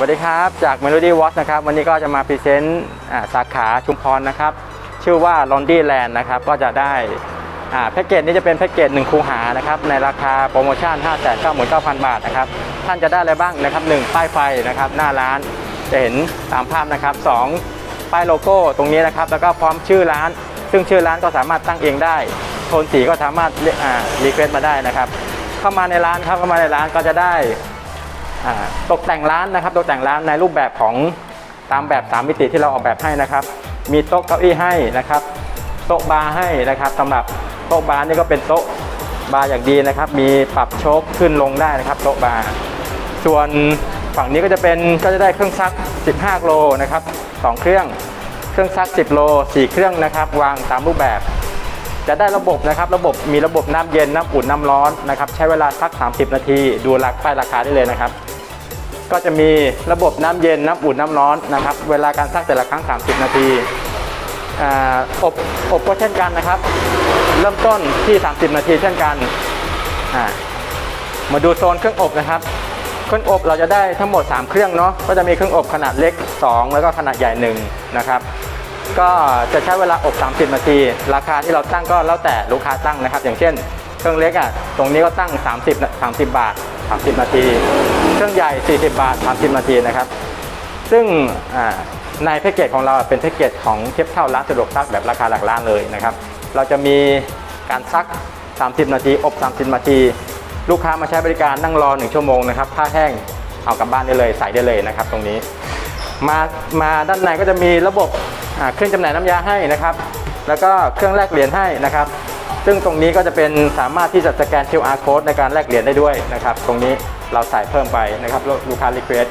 สวัสดีครับจาก Melody Watch นะครับวันนี้ก็จะมาพรีเซนต์สาขาชุมพรนะครับ ชื่อว่า Laundry Land นะครับก็จะได้แพ็กเกจนี้จะเป็นแพ็กเกจ1คูหานะครับในราคาโปรโมชั่น 599,000 บาทนะครับท่านจะได้อะไรบ้างนะครับ 1 ป้ายไฟนะครับหน้าร้านจะเห็นตามภาพนะครับ 2 ป้ายโลโก้ตรงนี้นะครับ แล้วก็พร้อมชื่อร้าน ซึ่งชื่อร้านก็สามารถตั้งเองได้ โทนสีก็สามารถรีเควสมาได้นะครับ เข้ามาในร้านครับเข้ามาในร้านก็จะได้ ตกแต่งร้านนะครับตกแต่งร้านในรูปแบบของตามแบบ 3 มิติที่เราออกแบบให้นะครับ มีโต๊ะเก้าอี้ให้นะครับ โต๊ะบาร์ให้นะครับสำหรับโต๊ะบาร์นี่ก็เป็นโต๊ะบาร์อย่างดีนะครับ มีปรับโชคขึ้นลงได้นะครับโต๊ะบาร์ส่วนฝั่งนี้ก็จะเป็นก็จะได้เครื่องซัก 15 โลนะครับสองเครื่องเครื่องซัก 10 โล 4 เครื่องนะครับ วางตามรูปแบบ จะได้ระบบนะครับ ระบบมีระบบน้ำเย็นน้ำอุ่นน้ำร้อนนะครับ ใช้เวลาสัก 30 นาที ดูราป้ายราคาได้เลยนะครับ ก็จะมีระบบน้ำเย็นน้ำอุ่นน้ำร้อนนะครับ เวลาการซักแต่ละครั้ง 30 นาทีอบอบก็เช่นกันนะครับ เริ่มต้นที่ 30 นาทีเช่นกันมาดูโซนเครื่องอบนะครับ เครื่องอบเราจะได้ทั้งหมด 3 เครื่องเนาะก็จะมีเครื่องอบขนาดเล็ก 2 แล้วก็ขนาดใหญ่1นะครับก็จะใช้เวลาอบ 30 นาที ราคาที่เราตั้งก็แล้วแต่ลูกค้าตั้งนะครับ อย่างเช่น เครื่องเล็กอะตรงนี้ก็ตั้ง 30 30 บาท 30 นาที เครื่องใหญ่ 40 บาท 30 นาทีนะครับ ซึ่งในแพ็กเกจของเราเป็นแพ็กเกจของเทียบเท่าร้านสะดวกซักแบบราคาหลักล้านเลยนะครับ เราจะมีการซัก 30 นาที อบ 30 นาที ลูกค้ามาใช้บริการนั่งรอ 1 ชั่วโมงนะครับผ้าแห้งเอากลับบ้านได้เลยใส่ได้เลยนะครับ ตรงนี้ มามาด้านในก็จะมีระบบเครื่องจำหน่ายน้ำยาให้นะครับ แล้วก็เครื่องแลกเหรียญให้นะครับ ซึ่งตรงนี้ก็จะเป็นสามารถที่จะสแกน QR code ในการแลกเหรียญได้ด้วยนะครับ ตรงนี้เราใส่เพิ่มไปนะครับลูกค้ารีเควส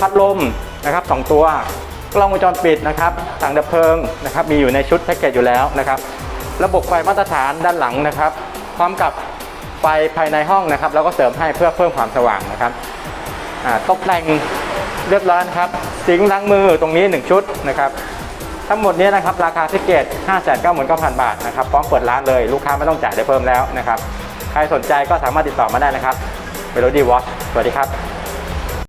พัดลมนะครับสองตัวกล้องวงจรปิดนะครับถังดับเพลิงนะครับ มีอยู่ในชุดแพ็กเกจอยู่แล้วนะครับ ระบบไฟมาตรฐานด้านหลังนะครับ พร้อมกับไฟภายในห้องนะครับแล้วก็เสริมให้เพื่อเพิ่มความสว่างนะครับตกแต่งเรียบร้อยนะครับ สิงค์ล้างมือตรงนี้ 1 ชุดนะครับ ทั้งหมดนี้นะครับราคาพิเกต599,000 บาทนะครับพร้อมเปิดร้านเลยลูกค้าไม่ต้องจ่ายได้เพิ่มแล้วนะครับ ใครสนใจก็สามารถติดต่อมาได้นะครับเวิลดีวอชสวัสดีครับ